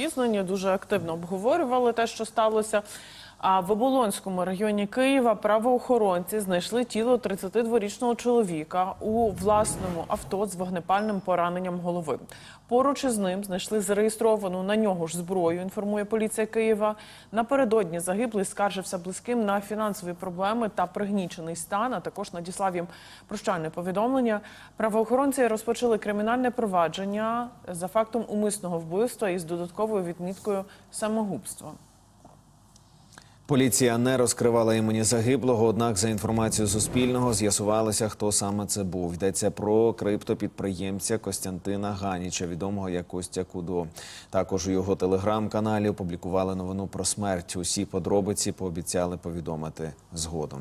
обізнані, дуже активно обговорювали те, що сталося. А в Оболонському районі Києва правоохоронці знайшли тіло 32-річного чоловіка у власному авто з вогнепальним пораненням голови. Поруч із ним знайшли зареєстровану на нього ж зброю. Інформує поліція Києва. Напередодні загиблий скаржився близьким на фінансові проблеми та пригнічений стан. А також надіслав їм прощальне повідомлення. Правоохоронці розпочали кримінальне провадження за фактом умисного вбивства із додатковою відміткою самогубства. Поліція не розкривала імені загиблого, однак за інформацією Суспільного з'ясувалося, хто саме це був. Йдеться про криптопідприємця Костянтина Ганіча, відомого як Костя Кудо. Також у його телеграм-каналі опублікували новину про смерть. Усі подробиці пообіцяли повідомити згодом.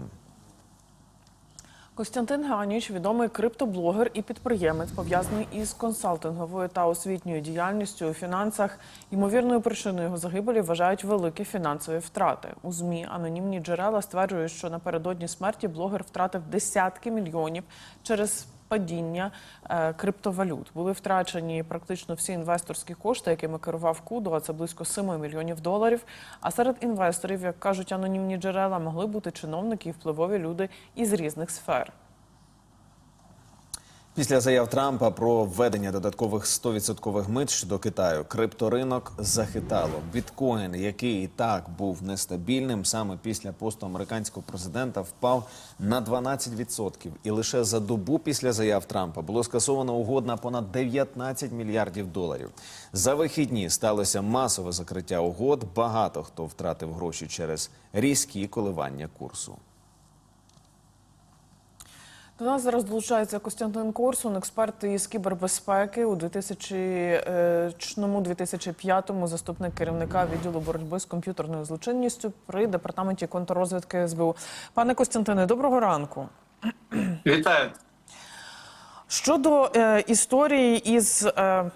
Костянтин Ганіч, відомий криптоблогер і підприємець, пов'язаний із консалтинговою та освітньою діяльністю у фінансах. Ймовірною причиною його загибелі вважають великі фінансові втрати. У змі анонімні джерела стверджують, що напередодні смерті блогер втратив десятки мільйонів через падіння е, криптовалют. Були втрачені практично всі інвесторські кошти, якими керував Кудо, а це близько 7 мільйонів доларів. А серед інвесторів, як кажуть анонімні джерела, могли бути чиновники і впливові люди із різних сфер. Після заяв Трампа про введення додаткових 100% мит щодо Китаю, крипторинок захитало. Біткоін, який і так був нестабільним, саме після посту американського президента впав на 12%. І лише за добу після заяв Трампа було скасовано угод на понад 19 мільярдів доларів. За вихідні сталося масове закриття угод. Багато хто втратив гроші через різкі коливання курсу. До нас зараз долучається Костянтин Корсун, експерт із кібербезпеки у 2000-2005 заступник керівника відділу боротьби з комп'ютерною злочинністю при департаменті контррозвідки СБУ. Пане Костянтине, доброго ранку. Вітаю. Щодо е, історії із е,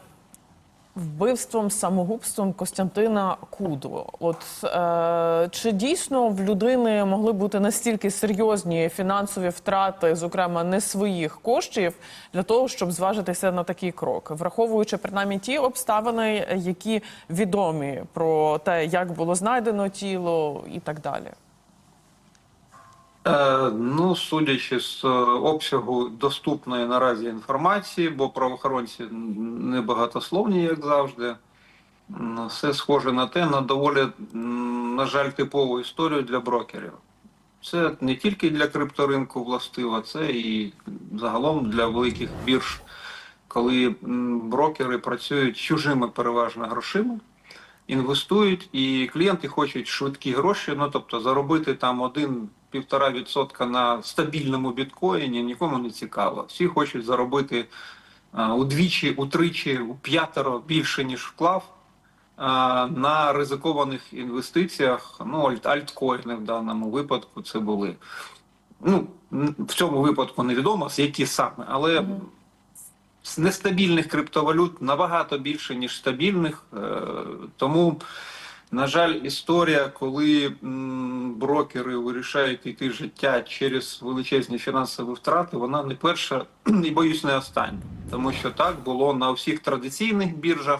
вбивством, самогубством Костянтина Куду, от е, чи дійсно в людини могли бути настільки серйозні фінансові втрати, зокрема не своїх коштів, для того, щоб зважитися на такий крок, враховуючи принаймні ті обставини, які відомі про те, як було знайдено тіло і так далі. Е, ну, судячи з е, обсягу доступної наразі інформації, бо правоохоронці небагатословні, як завжди, все схоже на те, на доволі, на жаль, типову історію для брокерів. Це не тільки для крипторинку властиво, це і загалом для великих бірж, коли брокери працюють чужими переважно грошима. інвестують, і клієнти хочуть швидкі гроші. Ну тобто заробити там один-півтора відсотка на стабільному біткоїні нікому не цікаво. Всі хочуть заробити удвічі, утричі, у п'ятеро більше ніж вклав. На ризикованих інвестиціях, ну альт, альткоїни в даному випадку це були. Ну в цьому випадку невідомо, з які саме, але з нестабільних криптовалют набагато більше, ніж стабільних. Е, Тому, на жаль, історія, коли брокери вирішають йти життя через величезні фінансові втрати, вона не перша і боюсь не остання. Тому що так було на всіх традиційних біржах.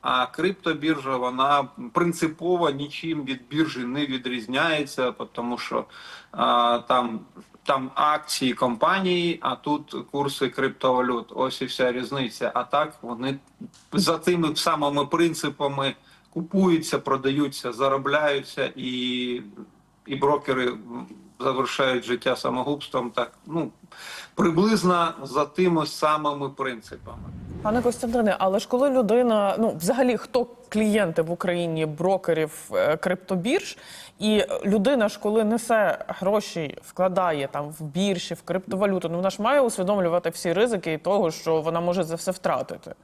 А криптобіржа вона принципово нічим від біржі не відрізняється, тому що а, там, там акції компанії, а тут курси криптовалют. Ось і вся різниця. А так вони за тими самими принципами купуються, продаються, заробляються, і, і брокери завершають життя самогубством. Так ну приблизно за тими самими принципами. Пане Костянтине, але ж коли людина, ну взагалі, хто клієнти в Україні брокерів е, криптобірж, і людина ж, коли несе гроші, вкладає там в біржі, в криптовалюту, ну вона ж має усвідомлювати всі ризики і того, що вона може це все втратити.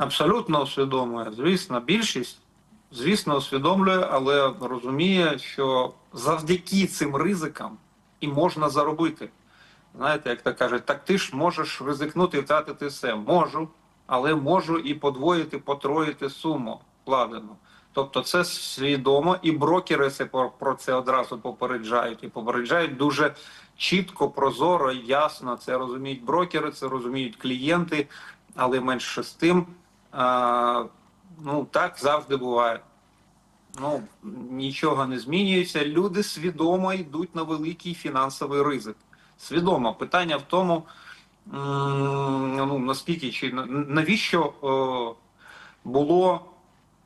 Абсолютно усвідомлює. Звісно, більшість, звісно, усвідомлює, але розуміє, що завдяки цим ризикам і можна заробити. Знаєте, як то кажуть, так ти ж можеш ризикнути і втратити все. Можу, але можу і подвоїти, потроїти суму вкладену. Тобто це свідомо, і брокери це про про це одразу попереджають. І попереджають дуже чітко, прозоро, ясно. Це розуміють брокери, це розуміють клієнти, але менше з тим. Ну, так завжди буває. Ну, нічого не змінюється. Люди свідомо йдуть на великий фінансовий ризик. Свідомо. Питання в тому, ну, наскільки чи навіщо було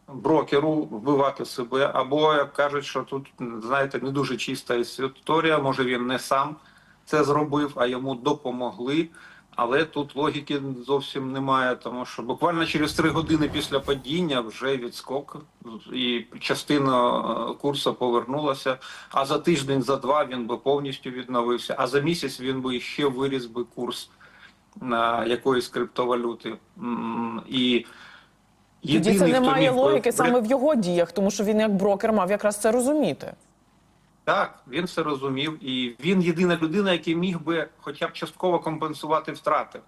брокеру вбивати себе, або як кажуть, що тут, знаєте, не дуже чиста історія, може він не сам це зробив, а йому допомогли. Але тут логіки зовсім немає, тому що буквально через три години після падіння вже відскок, і частина е, курсу повернулася. А за тиждень, за два він би повністю відновився. А за місяць він би ще виріс би курс на якоїсь криптовалюти. І Тоді це єдиний, немає логіки вря- саме в його діях, тому що він як брокер мав якраз це розуміти. Так, він все розумів, і він єдина людина, який міг би хоча б частково компенсувати втрати.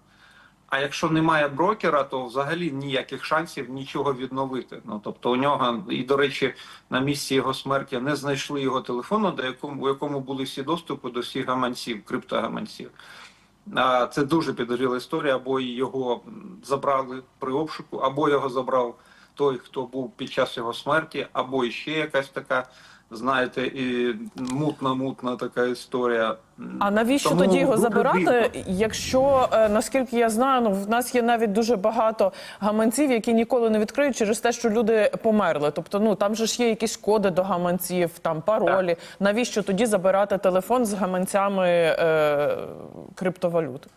А якщо немає брокера, то взагалі ніяких шансів нічого відновити. Ну тобто у нього, і до речі, на місці його смерті не знайшли його телефону, до якому у якому були всі доступи до всіх гаманців, криптогаманців. А це дуже підозріла історія, або його забрали при обшуку, або його забрав той, хто був під час його смерті, або ще якась така, знаєте, і мутна-мутна така історія. А навіщо Тому тоді його дуже забирати? дивно. Якщо е, наскільки я знаю, ну в нас є навіть дуже багато гаманців, які ніколи не відкриють через те, що люди померли. Тобто, ну там же ж є якісь коди до гаманців, там паролі. Навіщо тоді забирати телефон з гаманцями е, криптовалют?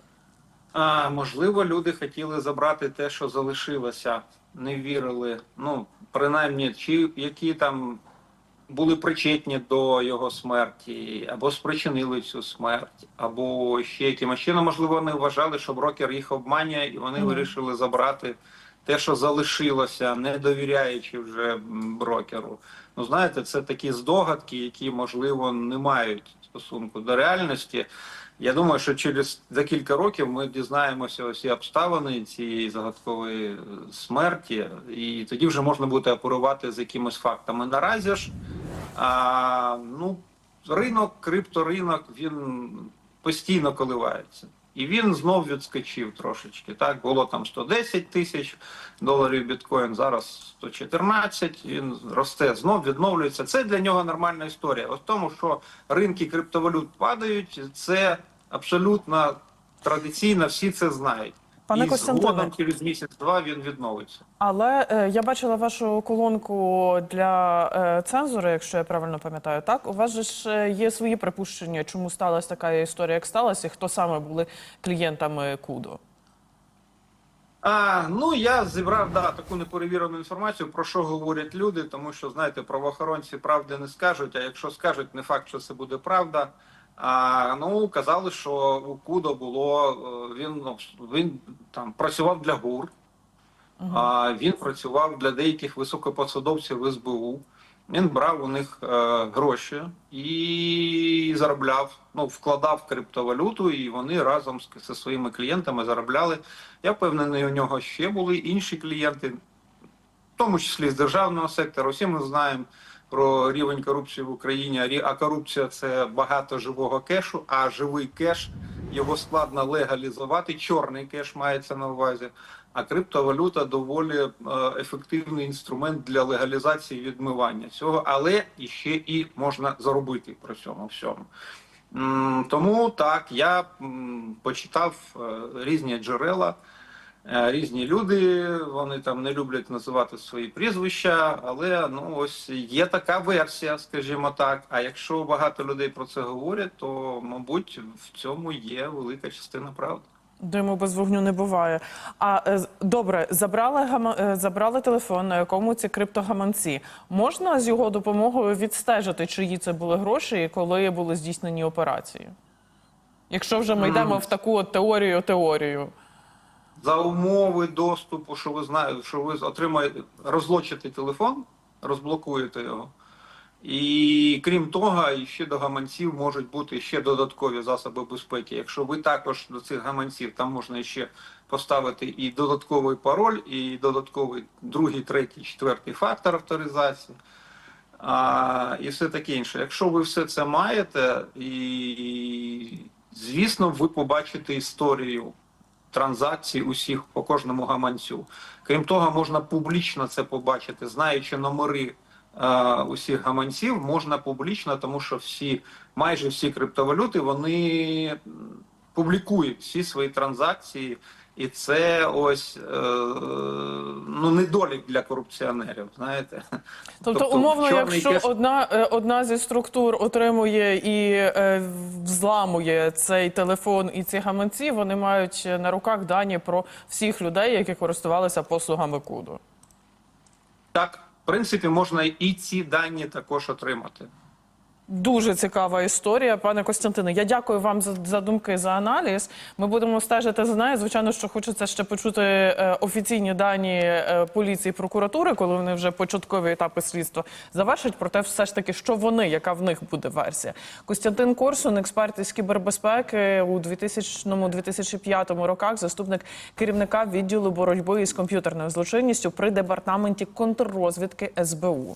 А, можливо, люди хотіли забрати те, що залишилося, не вірили. Ну, принаймні, чи які там були причетні до його смерті, або спричинили цю смерть, або ще якимось чином, можливо, вони вважали, що брокер їх обманює, і вони Мгм. вирішили забрати те, що залишилося, не довіряючи вже брокеру. Ну, знаєте, це такі здогадки, які, можливо, не мають стосунку до реальності. Я думаю, що через декілька років ми дізнаємося усі обставини цієї загадкової е, смерті, і тоді вже можна буде оперувати з якимись фактами. Наразі ж а, ну, ринок, крипторинок, він постійно коливається. І він знов відскочив трошечки. Так, було там 110 тисяч доларів біткоін, зараз 114, він росте, знов відновлюється. Це для нього нормальна історія. Ось тому, що ринки криптовалют падають, це абсолютно традиційно, всі це знають. Пане і згодом через місяць-два він відновиться. Але е, я бачила вашу колонку для е, цензури, якщо я правильно пам'ятаю. Так, у вас же ж е, є свої припущення, чому сталася така історія, як сталася, і хто саме були клієнтами Кудо. А, ну я зібрав да, таку неперевірену інформацію, про що говорять люди, тому що знаєте, правоохоронці правди не скажуть. А якщо скажуть, не факт, що це буде правда. А, ну казали, що у Кудо було е, він ну, він там працював для ГУР, а він працював для деяких високопосадовців СБУ. Він брав у них е, гроші і заробляв, ну вкладав криптовалюту, і вони разом з, зі своїми клієнтами заробляли. Я впевнений, у нього ще були інші клієнти, в тому числі з державного сектору. Всі ми знаємо про рівень корупції в Україні. А корупція це багато живого кешу, а живий кеш його складно легалізувати. Чорний кеш мається на увазі. А криптовалюта доволі е, ефективний інструмент для легалізації відмивання цього, але іще і можна заробити при цьому всьому. Тому так я почитав е, різні джерела, різні люди. Вони там не люблять називати свої прізвища, але ну ось є така версія, скажімо так. А якщо багато людей про це говорять, то мабуть в цьому є велика частина правди. Диму без вогню не буває. А е, добре, забрали гама... е, забрали телефон, на якому ці криптогаманці. Можна з його допомогою відстежити, чиї це були гроші і коли були здійснені операції? Якщо вже ми йдемо в таку от теорію теорію. За умови доступу, що ви знаєте, що ви отримаєте, розлочите телефон, розблокуєте його. І крім того, ще до гаманців можуть бути ще додаткові засоби безпеки. Якщо ви також до цих гаманців, там можна ще поставити і додатковий пароль, і додатковий другий, третій, четвертий фактор авторизації. А, і все таке інше. Якщо ви все це маєте, і звісно, ви побачите історію транзакцій усіх по кожному гаманцю. Крім того, можна публічно це побачити, знаючи номери е, усіх гаманців, можна публічно, тому що всі, майже всі криптовалюти, вони публікують всі свої транзакції, і це ось е, ну недолік для корупціонерів. Знаєте, Тобто, умовно, якщо кеш- одна, е, одна зі структур отримує і е, взламує цей телефон і ці гаманці, вони мають на руках дані про всіх людей, які користувалися послугами КУДу. так, в принципі, можна і ці дані також отримати. Дуже цікава історія, пане Костянтине. Я дякую вам за, за думки за аналіз. Ми будемо стежити за нею. Звичайно, що хочеться ще почути е, офіційні дані е, поліції, прокуратури, коли вони вже початкові етапи слідства завершать. Проте, все ж таки, що вони, яка в них буде версія. Костянтин Корсун, експерт із кібербезпеки у 2000-2005 роках, заступник керівника відділу боротьби із комп'ютерною злочинністю при департаменті контррозвідки СБУ.